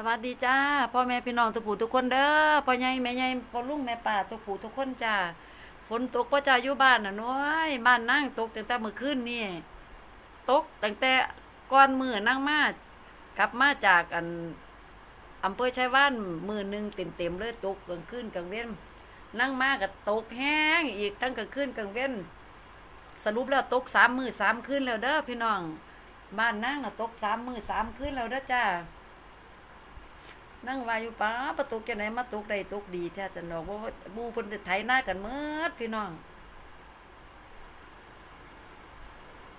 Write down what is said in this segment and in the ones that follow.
สวัสดีจ้าพ่อแม่พี่น้องทุกผู้ทุกคนเด้อพ่อใหญ่แม่ใหญ่พ่อลุงแม่ป้าทุกผู้ทุกคนจ้าฝนตกพ่อจ้าอยู่บ้านน่ะน้อยบ้านนั่งตกตั้งแต่เมื่อคืนนี่ตกตั้งแต่ก่อนมือนั่งมากลับมาจากอันอำเภอชัยว่านมือหนึ่งเต็มเต็มๆเลยตกกลางคืนกลางเว้นนั่งมาก็ตกแห้งอีกทั้งกลางคืนกลางเว้นสรุปแล้วตกสามมือสามคืนแล้วเด้อพี่น้องบ้านนั่งน่ะตกสามมือสามคืนแล้วเด้อจ้า นั่งว่าอยู่ป้าประตูจังไหนมาตกได้ตกดีแท้จันดอกว่าบูเพิ่นได้ไถหน้ากันหมดพี่น้อง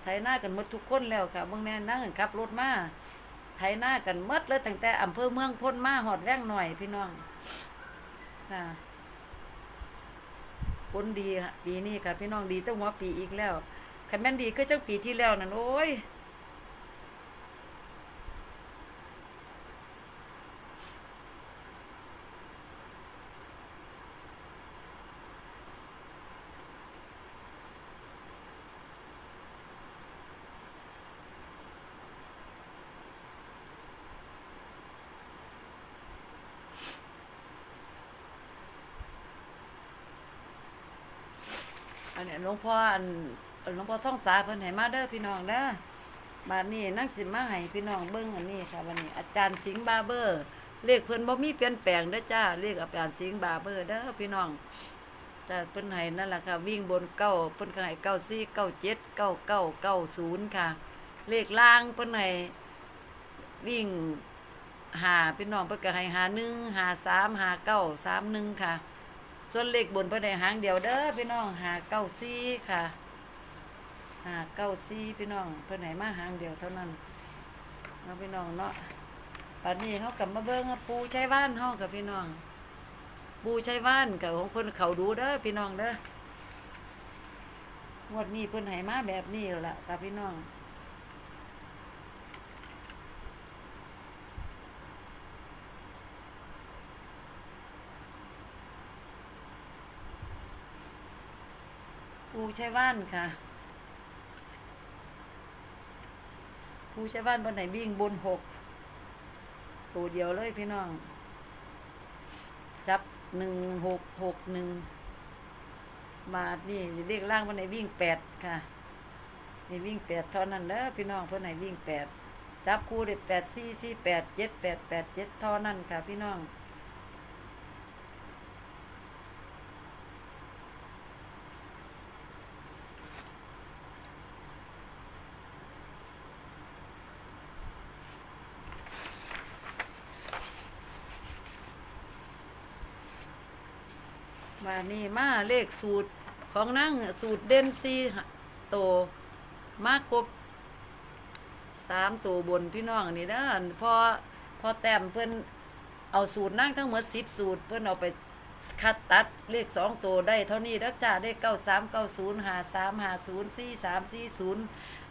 ไถหน้ากันหมดทุกคนแล้วค่ะเบิ่งแน่นั่งขับรถมาไถหน้ากันหมดเลยตั้งแต่อำเภอเมืองพ้นมาหอดแว่งหน่อยพี่น้องค่ะผลดีค่ะปีนี้ค่ะพี่น้องดีตั้งหัวปีอีกแล้วคันแม่นดีคือจังปีที่แล้วนั่นโอ้ย อันนี้หลวงพ่ออันหลวงพ่อท่องสาเพิ่นให้มาเด้อพี่น้องเด้อบัดนี้นั่งสิมาให้พี่น้องเบิ่งอันนี้ค่ะบัดนี้อาจารย์สิงห์บาร์เบอร์เลขเพิ่นบ่มีเปลี่ยนแปลงเด้อจ้าเลขอาจารย์สิงห์บาร์เบอร์เด้อพี่น้องจ้าเพิ่นให้นั่นแหละค่ะ วิ่งบนเก้าเพิ่นก็ให้เก้าสี่เก้าเจ็ดเก้าเก้าเก้าศูนย์ค่ะ เลขล่างเพิ่นให้วิ่งหาพี่น้องเพิ่นก็ให้หาหนึ่งหาสามหาเก้าสามหนึ่งค่ะ ส่วนเลขบนเพิ่นได้หางเดียวเด้อพี่น้องหาเก้าซี่ค่ะหาเก้าซี่พี่น้องเพิ่นให้มาหางเดียวเท่านั้นเนาะพี่น้องเนาะปัดนี้เฮากลับมาเบิ่งปูใช้บ้านเฮากับพี่น้อง ปูใช้บ้านกับของเพิ่นเขาดูเด้อพี่น้องเด้องวดนี้เพิ่นให้มาแบบนี้แล้วล่ะค่ะพี่น้อง ปูใช้บ้านค่ะปูใช้บ้านบนไหนวิ่งบนหกตัวเดียวเลยพี่น้อง จับหนึ่งหกหกหนึ่งมานี่เรียกล่างบนไหนวิ่งแปดค่ะนี่วิ่งแปดเท่านั้นเด้อพี่น้องเพื่อนไหนวิ่งแปดจับคู่เด็ดแปดสี่สี่แปดเจ็ดแปดแปดเจ็ดเท่านั้นค่ะพี่น้อง มานี่มาเลขสูตรของนั่งสูตรเด่นซีโตวมาครบสามตัวบนพี่น้องนี่นะพอพอแต้มเพิ่นเอาสูตรนั่งทั้งหมดสิบสูตร เพิ่นเอาไปคัดตัดเลขสองตัวได้เท่านี้รักจ้าได้เก้าสามเก้าศูนย์หาสามหาศูนย์สี่สามสี่ศูนย์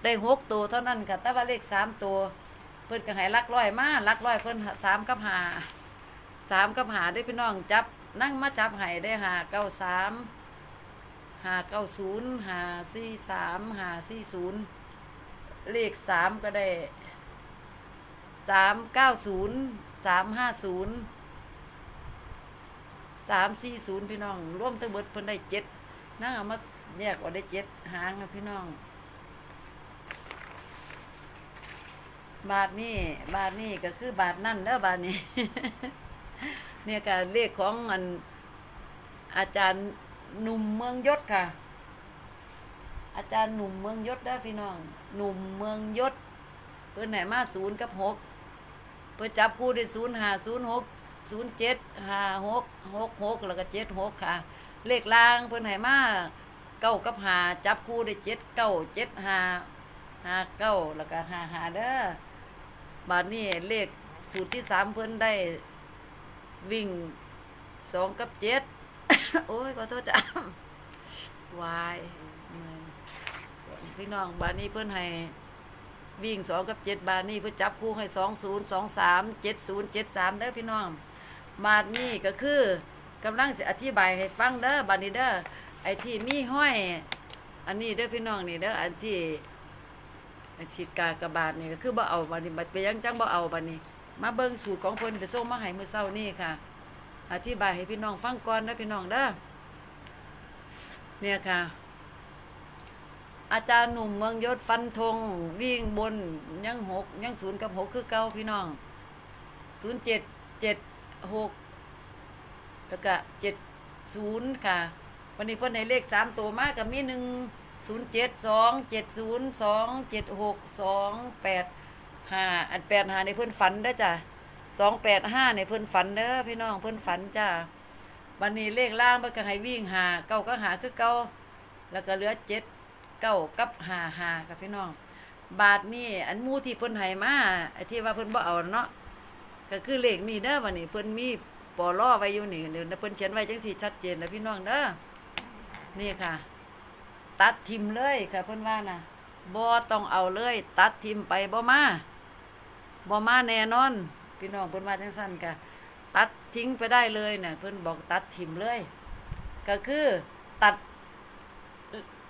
ได้หกตัวเท่านั้นค่ะแต่ว่าเลขสามตัว เพิ่นก็ให้ลักร้อยมาลักร้อยเพิ่นสามกับหาสามกับหาได้พี่น้องจับ นั่งมาจับไห้ได้หาเก้าสามหาเก้าศูนย์หาสี่สามหาสี่ศูนย์เลขสามก็ได้สามเก้าศูนย์สามห้าศูนย์สามสี่ศูนย์พี่น้องร่วมทั้งหมดเพิ่นได้เจ็ดนั่งเอามาแยกออกได้เจ็ดหางนะพี่น้อง บาทนี่บาทนี่ก็คือบาทนั่นเด้อบาทนี้ เนี่ยค่ะเลขของอันอาจารย์หนุ่มเมืองยศค่ะ อาจารย์หนุ่มเมืองยศได้พี่น้อง หนุ่มเมืองยศ เพิ่นไหนมาศูนย์กับหกเพิ่นจับคู่ได้ศูนย์ห้าศูนย์หกศูนย์เจ็ดห้าหกหกหกแล้วก็เจ็ดหกค่ะ เลขล่างเพิ่อนไหนมาเก้ากับหาจับคู่ได้เจ็ดเก้าเจ็ดห้าห้าเก้าแล้วก็ห้าห้าเด้อบาทนี้เลขสูตรที่สามเพิ่อนได้ วิ่งสองกับเจ็ดโอ้ยขอโทษจ้ะวายพี่น้องบานนี้เพื่อนให้วิ่งสองกับเจ็ดบานนี้เพื่อจับคู่ให้สองศูนย์สองสามเจ็ดศูนย์เจ็ดสามเด้อพี่น้องบาทนี้ก็คือกำลังสิอธิบายให้ฟังเด้อบานนี้เด้อไอ้ที่มีห้อย อันนี้เด้อพี่น้องนี่เด้ออันที่ไอ้ฉีดกากระบาทนี่ก็คือบ่เอาบานนี้บัดไปยังจังบ่เอาบานนี้ มาเบิ่งสูตรของเพิ่นไปส่งมาให้มื้อเช้านี่ค่ะ อธิบายให้พี่น้องฟังก่อนเด้อพี่น้องเด้อเนี่ยค่ะ อาจารย์หนุ่มเมืองยศฟันธงวิ่งบนยังหกยังศูนย์กับหกคือเก่าพี่น้องศูนย์เจ็ดเจ็ดหกแล้วก็เจ็ดศูนย์ค่ะ วันนี้เพิ่นให้เลขสามตัวมากกับมีหนึ่งศูนย์เจ็ดสองเจ็ดศูนย์สองเจ็ดหกสองแปด ห้าอันแปดห้าในเพิ่อนฝันเด้อจ้ะสองแปดห้าในเพิ่อนฝันเด้อพี่น้องเพิ่อนฝันจ้าวันนี้เลขล่างเพิ่นก็ให้วิ่งหาเก้าก็หาคือเก้าแล้วก็เหลือเจ็ดเก้ากับหาหากับพี่น้อง บาทนี่อันมูที่เพิ่นให้มาไอ้ที่ว่าเพิ่นบ่เอาเนาะก็คือเลขนี่เด้อวันนี้เพิ่นมีปอล่อไว้อยู่นี่เดี๋ยวเพิ่นเขียนไว้จังซี่ชัดเจนนะพี่น้องเด้อนี่ค่ะ ตัดทิมเลยค่ะเพิ่นว่านะบ่ต้องเอาเลย ตัดทิมไปบ่มา บ่มาแน่นอน พี่น้องเพิ่นว่าจังซั่นค่ะตัดทิ้งไปได้เลยน่ะเพิ่นบอกตัดทิมเลย ก็คือตัด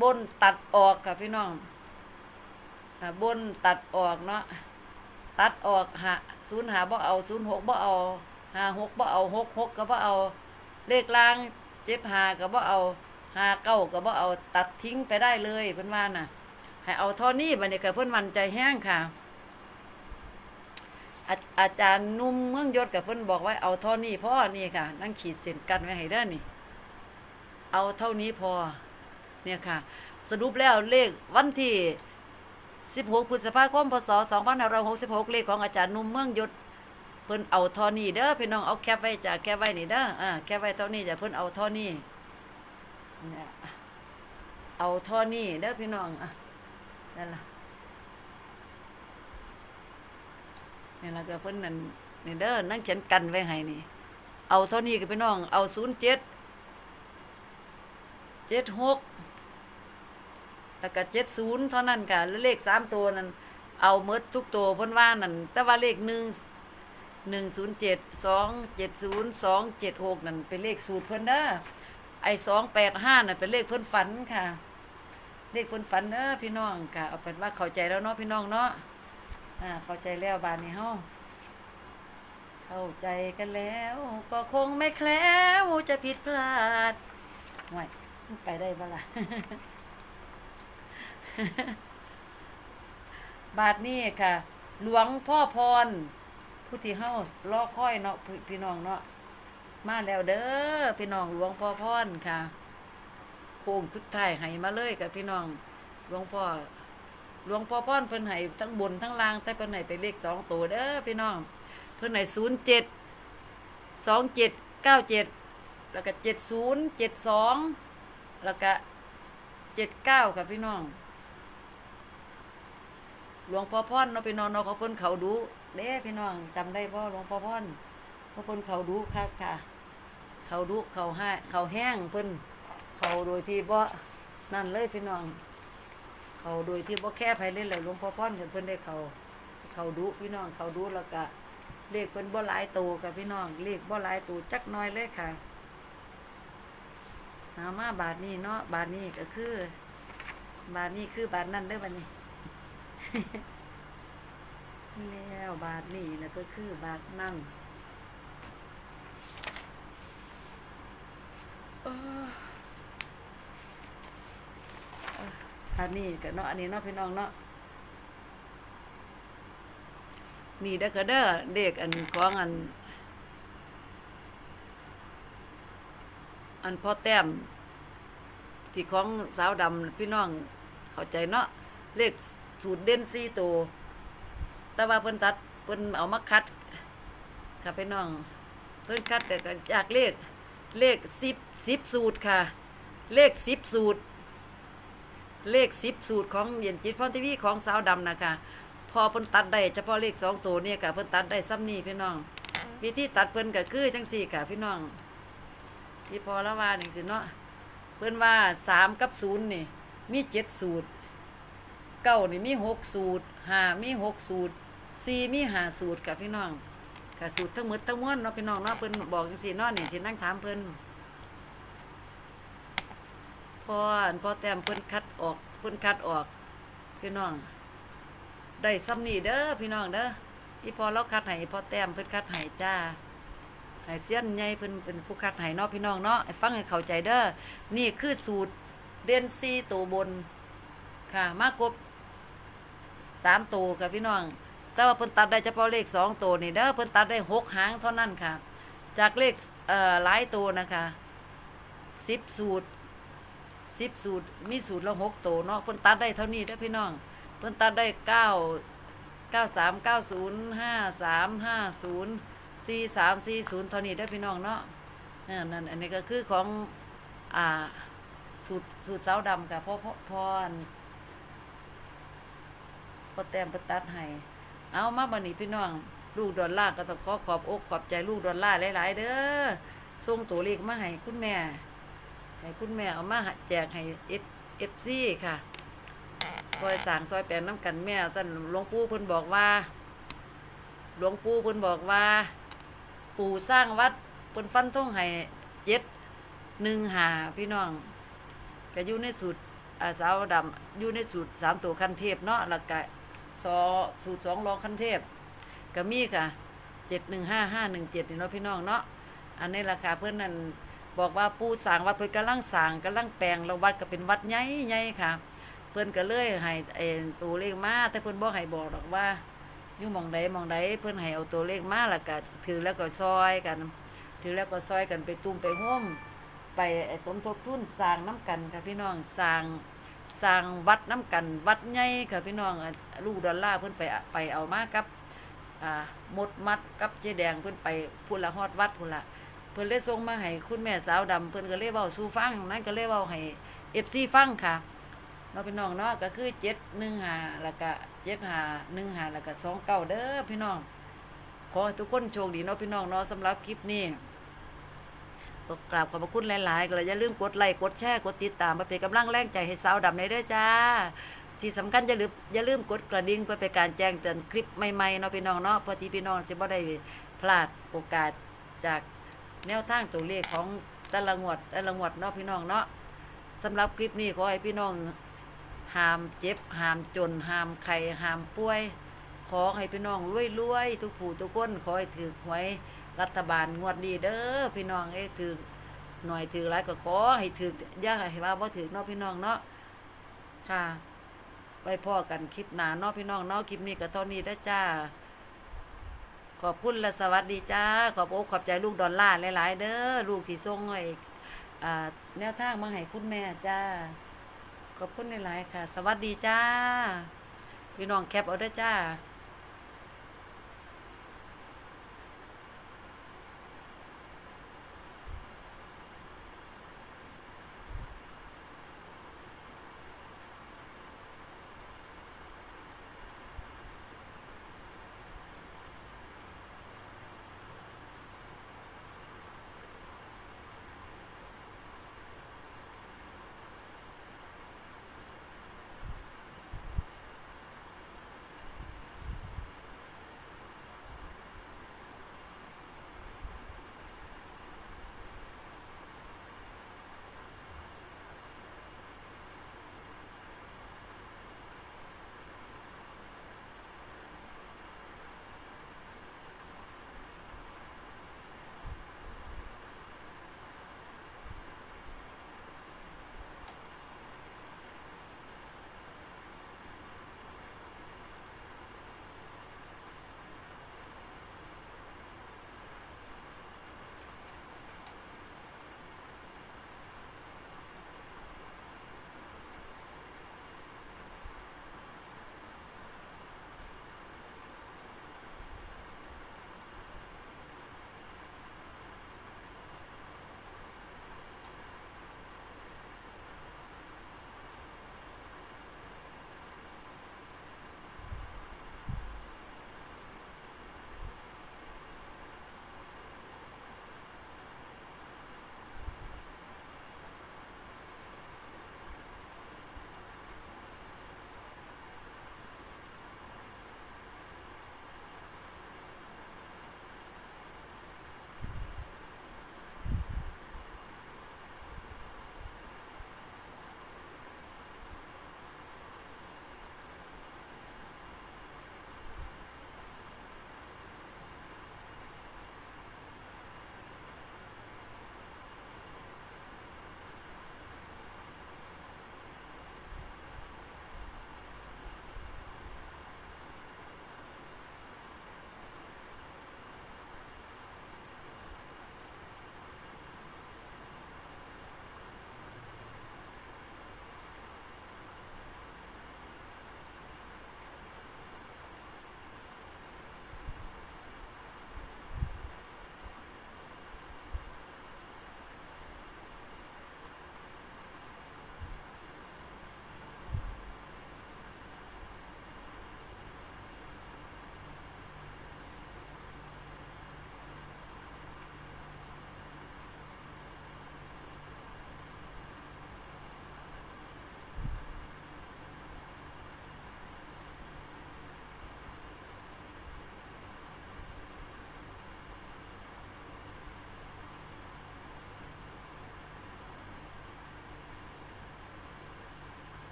บนตัดออกค่ะพี่น้องบนตัดออกเนาะตัดออกหาศูนย์หาบ่เอาศูนย์หกบ่เอาหาหกบ่เอาหกหกก็บ่เอาเลขล่างเจ็ดหาก็บ่เอาหาเก้าก็บ่เอาตัดทิ้งไปได้เลยเพิ่นว่าน่ะ ให้เอาท่านี้บัดนี้ก็เพิ่นมันใจแห้งค่ะ อาอาจารย์นุ่มเมืองยศกับเพิ่นบอกไว้เอาเท่านี้พอนี่ค่ะ นั่งขีดเส้นกันไว้ให้เด้นี่ เอาเท่านี้พอ เนี่ยค่ะ สรุปแล้วเลขวันที่ 16พฤษภาคมพศ2566 เลขของอาจารย์นุ่มเมืองยศเพิ่นเอาเท่านี้เด้อพี่น้องเอาแคปไว้จ้ะแคปไว้นี่เด้ออ่าแคปไว้เท่านี้จะเพิ่นเอาเท่านี้เนี่ยเอาเท่านี้เด้อพี่น้องอะนั่นล่ะ นี่แล้วก็เพิ่นนั่นนี่เด้อนั่งเขียนกันไว้ให้นี่ เอาเท่านี้ก็พี่น้อง เอาศูนย์เจ็ดเจ็ดหกแล้วก็เจ็ดศูนย์เท่านั้นค่ะแล้วเลขสามตัวนั้นเอาเมดทุกตัวเพิ่นว่านั่นแต่ว่าเลขหนึ่งหนึ่งศูนย์เจ็ดสองเจ็ดศูนย์สองเจ็ดหกนั่นเป็นเลขสูตรเพิ่นเด้อไอ้สองแปดห้านั่นเป็นเลขเพิ่นฝันค่ะ เลขเพิ่นฝันเด้อพี่น้องค่ะเอาเป็นว่าเข้าใจแล้วเนาะพี่น้องเนาะ อ่าเข้าใจแล้วบานนี้เฮาเข้าใจกันแล้ว ก็คงไม่แคล้วจะผิดพลาดห่วยไปได้บ่ล่ะบาทนี้ค่ะ หลวงพ่อพร ผู้ที่เฮารอค่อยเนาะพี่พี่น้องเนาะมาแล้วเด้อพี่น้องหลวงพ่อพรค่ะ โค้งทุดท้ายให้มาเลยกับพี่น้องหลวงพ่อ หลวงพ่อพ่อนเพิ่นให้ทั้งบนทั้งล่างแต่เพิ่นให้ไปเลขสองตัวเด้อพี่น้อง เพิ่นให้ศูนย์เจ็ดสองเจ็ดเก้าเจ็ดแล้วก็เจ็ดศูนย์เจ็ดสองแล้วก็เจ็ดเก้ากับพี่น้อง หลวงพ่อพ่อนเนาะพี่น้องเนาะเขาเพิ่นเขาดูเด้พี่น้องจำได้บ่หลวงพ่อพ่อนเขาเพิ่นเขาดูค่ะค่ะเขาดูเขาให้เขาแห้งเพิ่นเขาโดยที่บ่นั่นเลยพี่น้อง เขาโดยที่บ่แค่ไผเล่นเลยหลวงพ่อพ่อนเพิ่นเพิ่นได้เขาเขาดุพี่น้องเขาดุแล้วก็เลขเพิ่นบ่หลายตัวกับพี่น้องเลขบ่หลายตัวจักน้อยเลยค่ะหามาบาทนี้เนาะบาทนี้ก็คือ บาทนี้คือบาทนั้นเด้อบัดนี้ แล้วบาทนี้แล้วก็คือบาทนั้นเออ อันนี้ก็เนาะอันนี้เนาะพี่น้องเนาะนี่เด้อก็เด้อเด็กอันของอัน อันพ่อแต้มที่ของสาวดำพี่น้องเข้าใจเนาะเลขสูตรเด่นสี่ตัวแต่ว่าเพิ่นตัดเพิ่นเอามาคัดค่ะพี่น้อง เพิ่นคัดแต่ก็จากเลขเลขสิบสิบสูตรค่ะ เลขสิบสูตร เลขสิบสูตรของเย็นจิตพรทีวีของสาวดำนะคะ พอเพิ่นตัดได้เฉพาะเลขสองตัวเนี่ยค่ะเพิ่นตัดได้ซ้ำนี่พี่น้อง วิธีตัดเพิ่นก็คือจังสี่ค่ะพี่น้องที่พอละว่าจังสิเนาะเพิ่นว่าสามกับศูนย์นี่ มีเจ็ดสูตรเก้านี่มีหกสูตรห้ามีหกสูตรสี่มีห้าสูตรค่ะพี่น้องค่ะสูตรทั้งหมดทั้งมวลเนาะพี่น้องเนาะเพิ่นบอกจังสี่เนาะนี่สินั่งถามเพิ่น พออันพอแต้มเพิ่นคัดออกเพิ่นคัดออก พี่น้องได้ซ้ำนี่เด้อพี่น้องเด้ออีพอเราคัดให้พอแต้มเพิ่นคัดให้จ้าให้เสี้ยนใหญ่เพิ่นเป็นผู้คัดให้เนาะพี่น้องเนาะฟังให้เข้าใจเด้อนี่คือสูตรเด่นซีตัวบนค่ะ มากบสามตัวค่ะพี่น้อง แต่ว่าเพิ่นตัดได้เฉพาะเลขสองตัวนี่เด้อเพิ่นตัดได้หกหางเท่านั้นค่ะ จากเลขเอ่อหลายตัวนะคะสิบสูตร สิบสูตรมีสูตรละหกตัวเนาะเพิ่นตัดได้เท่านี้เด้อพี่น้องเพิ่นตัดได้เก้าเก้าสามเก้าศูนย์ห้าสามห้าศูนย์สี่สามสี่ศูนย์เท่านี้ได้พี่น้องเนาะเออนั่นอันนี้ก็คือของอ่าสูตรสูตรเสาดำค่ะพ่อพ่อพ่ออันพ่อแต้มเพิ่นตัดให้เอามาบันนี้พี่น้อง ลูกดอลลาก็ต้องขอขอบอกขอบใจลูกดอลลาหลาย ๆ เด้อส่งตัวเลขมาให้คุณแม่ ให้คุณแม่เอามาแจกให้เอฟเอฟซีค่ะ ซอยสางซอยแปลงน้ำกันแม่สั่นหลวงปู่เพิ่นบอกว่า หลวงปู่เพิ่นบอกว่า ปู่สร้างวัดเพิ่นฟันทงให้เจ็ดหนึ่งหาพี่น้องก็อยู่ในสูตรอาสาวดำอยู่ในสูตรสามตัวคันเทพเนาะแล้วก็ซอสูตรสองรองคันเทพก็มีค่ะเจ็ดหนึ่งห้าห้าหนึ่งเจ็ดนี่เนาะพี่น้องเนาะอันนี้ราคาเพื่อนนั่น บอกว่าปู่สางวัดเพิ่นกำลังสางกำลังแปลงแล้ววัดก็เป็นวัดใหญ่ใหญ่ค่ะ เพิ่นก็เลยให้ไอ้ตัวเลขมาแต่เพิ่นบ่ให้บอกหรอกว่าอยู่มองใดมองใดเพิ่นให้เอาตัวเลขมาแล้วก็ถือแล้วก็ซอยกัน ถือแล้วก็ซอยกันไปตุ้มไปโฮมไปสมทบทุนสร้างน้ำกันค่ะพี่น้องสร้างสร้างวัดน้ำกันวัดใหญ่ค่ะพี่น้องลูกดอลลาร์เพิ่นไปไปเอามากับอ่าหมดมัดกับเจแดงเพิ่นไปพุ่นละฮอดวัดพุ่นละ เพิ่นเลยส่งมาให้คุณแม่สาวดำเพิ่นก็เลยเว้าสู่ฟังนั่นก็เลยเว้าให้ FC ฟังค่ะเนาะพี่น้องเนาะก็คือเจ็ดหนึ่งหาแล้วก็เจ็ดหาหนึ่งหาแล้วก็สองเก้าเด้อพี่น้อง ขอให้ทุกคนโชคดีเนาะพี่น้องเนาะสำหรับคลิปนี้ก็กราบขอบพระคุณหลาย ๆ ก็เลยอย่าลืมกดไลค์กดแชร์กดติดตามมาเป็นกำลังแรงใจให้สาวดำในเด้อจ้า ที่สำคัญอย่าลืมอย่าลืมกดกระดิ่งเพื่อเป็นการแจ้งเตือนคลิปใหม่ ๆ เนาะพี่น้องเนาะเพื่อที่พี่น้องจะบ่ได้พลาดโอกาสจาก แนวทางตัวเลขของแต่ละงวดแต่ละงวดเนาะพี่น้องเนาะสำหรับคลิปนี้ขอให้พี่น้องห้ามเจ็บห้ามจนห้ามไข้ห้ามป่วย ขอให้พี่น้องรวยๆทุกผู้ทุกคนขอให้ถือหวยรัฐบาลงวดนี้เด้อพี่น้องเอ้ถือหน่อยถือหลายก็ขอให้ถืออย่าให้ว่าบ่ถือเนาะพี่น้องเนาะค่ะไว้พ่อกันคลิปหนาเนาะพี่น้องเนาะคลิปนี้ก็เท่านี้ได้จ้า ขอบคุณและสวัสดีจ้า ขอบอกขอบใจลูกดอลลาร์หลาย ๆ เด้อลูกที่ส่งไอ้อ่าแนวทางมาให้คุณแม่จ้า ขอบคุณหลาย ๆ ค่ะ สวัสดีจ้าพี่น้องแคปเอาได้จ้า